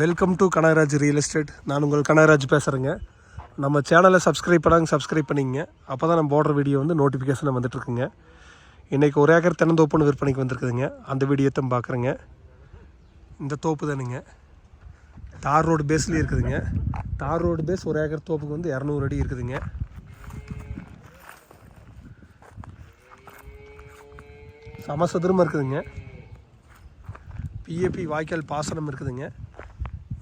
Welcome to Kanagaraj real estate நான் உங்கள் கனகராஜ் பேசுகிறேங்க நம்ம சேனலை சப்ஸ்கிரைப் பண்ணாங்க சப்ஸ்கிரைப் பண்ணிங்க அப்போ தான் நம்ம போடுற வீடியோ வந்து நோட்டிஃபிகேஷன் வந்துட்டுருக்குங்க. இன்றைக்கி ஒரு ஏக்கர் தென்னந்தோப்புன்னு விற்பனைக்கு வந்திருக்குதுங்க. அந்த வீடியோத்தை பார்க்குறேங்க இந்த தோப்பு தானுங்க. தார் ரோடு பேஸ்லேயே இருக்குதுங்க. தார் ரோடு பேஸ் ஒரு ஏக்கர் தோப்புக்கு வந்து இரநூறு அடி இருக்குதுங்க. சமசதுரமாக இருக்குதுங்க. பிஏபி வாய்க்கால் பாசனம் இருக்குதுங்க.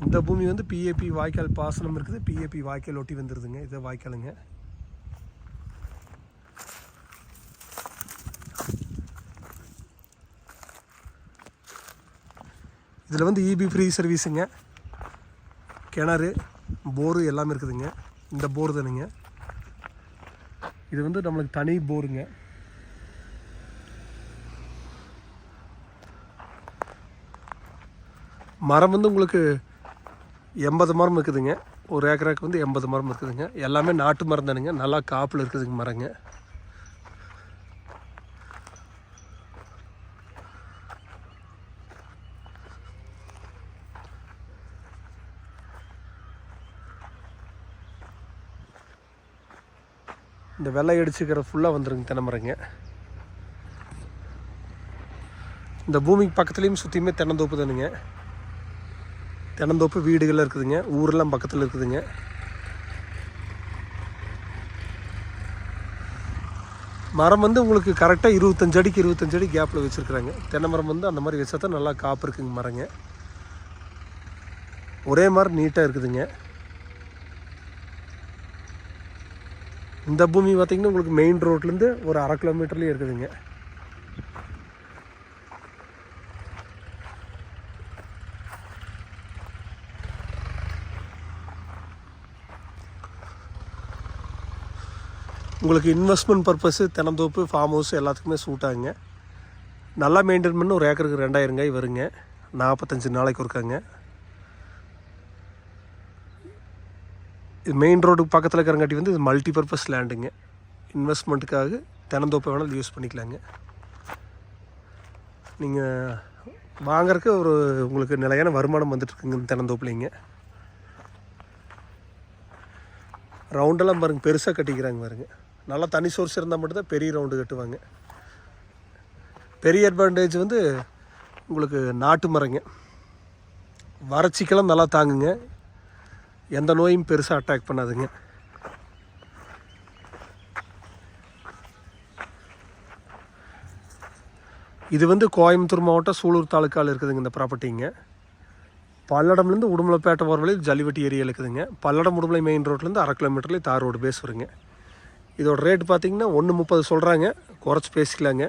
இந்த பூமி வந்து பிஏபி வாய்க்கால் பாசனம் இருக்குது. பிஏபி வாய்க்கால் ஒட்டி வந்துடுதுங்க இதை வாய்க்காலுங்க. இதில் வந்து இபி ஃப்ரீ சர்வீஸுங்க கிணறு போரு எல்லாமே இருக்குதுங்க. இந்த போர் தானுங்க. இது வந்து நம்மளுக்கு தனி போருங்க. மரம் வந்து உங்களுக்கு எண்பது மரம் இருக்குதுங்க. ஒரு ஏக்கராக்கு வந்து எண்பது மரம் இருக்குதுங்க. எல்லாமே நாட்டு மரம் தானுங்க நல்லா காப்பில் இருக்குதுங்க மரங்க. இந்த வெள்ளை அடிச்சுக்கிற ஃபுல்லாக வந்துருங்க தென்னை மரங்க. இந்த பூமிக்கு பக்கத்துலேயும் சுற்றியுமே தென்னந்தோப்பு தானுங்க. தினந்தோப்பு வீடுகள் இருக்குதுங்க. ஊரெல்லாம் பக்கத்தில் இருக்குதுங்க. மரம் வந்து உங்களுக்கு கரெக்டாக இருபத்தஞ்சு அடிக்கு இருபத்தஞ்சு அடி கேப்பில் வச்சுருக்குறாங்க. தென்னை மரம் வந்து அந்த மாதிரி வச்சா தான் நல்லா காப்பு இருக்குங்க மரங்க. ஒரே மாதிரி நீட்டாக இருக்குதுங்க. இந்த பூமி பார்த்திங்கன்னா உங்களுக்கு மெயின் ரோட்லேருந்து ஒரு அரை கிலோமீட்டர்லேயே இருக்குதுங்க. உங்களுக்கு investment purpose Thenanthoppu farm house எல்லாத்துக்குமே சூட் ஆகுங்க. நல்லா மெயின்டைன் பண்ண ஒரு ஏக்கருக்கு ரெண்டாயிரம் காய் வருங்க. நாற்பத்தஞ்சு நாளைக்கு இருக்காங்க இது மெயின் ரோடுக்கு பக்கத்தில் இருக்கிறங்காட்டி வந்து இது மல்டி பர்பஸ் லேண்டுங்க இன்வெஸ்ட்மெண்ட்டுக்காக தினந்தோப்பை வேணாலும் யூஸ் பண்ணிக்கலாங்க. நீங்கள் வாங்கறதுக்கு ஒரு உங்களுக்கு நிலையான வருமானம் வந்துட்டுருக்குங்க தினந்தோப்புலிங்க ரவுண்டெல்லாம் பாருங்க பெருசாக கட்டிக்கிறாங்க பாருங்க. நல்லா தனி சோர்ஸ் இருந்தால் மட்டும்தான் பெரிய ரவுண்டு கட்டுவாங்க. பெரிய அட்வான்டேஜ் வந்து உங்களுக்கு நாட்டு மரங்க. வறட்சிக்கெல்லாம் நல்லா தாங்குங்க. எந்த நோயும் பெருசாக அட்டாக் பண்ணாதுங்க. இது வந்து கோயம்புத்தூர் மாவட்டம் சூலூர் தாலுக்காவில் இருக்குதுங்க இந்த ப்ராப்பர்ட்டிங்க பல்லடம்லேருந்து உடுமலைப்பேட்டை போகிற வழி ஜல்லிவட்டி ஏரியா இருக்குதுங்க. பல்லடம் உடுமலை மெயின் ரோட்லேருந்து அரை கிலோமீட்டர்லேயே தார் ரோடு பேஸ் வருங்க. இதோட ரேட் பார்த்திங்கன்னா ஒன்று முப்பது சொல்கிறாங்க குறைச்சி பேசிக்கலாங்க.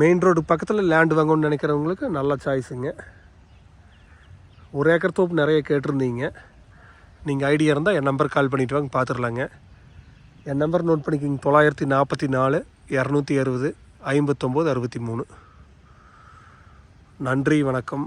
மெயின் ரோடு பக்கத்தில் லேண்டு வாங்கணும்னு நினைக்கிறவங்களுக்கு நல்ல சாய்ஸுங்க ஒரு ஏக்கர் தோப்பு நிறைய கேட்டிருந்தீங்க. நீங்கள் ஐடியா இருந்தால் என் நம்பர் கால் பண்ணிவிட்டு வாங்க பார்த்துடலாங்க என் நம்பர் நோட் பண்ணிக்கிங்க தொள்ளாயிரத்தி நாற்பத்தி நாலு இரநூத்தி அறுபது ஐம்பத்தொம்போது அறுபத்தி மூணு. நன்றி வணக்கம்.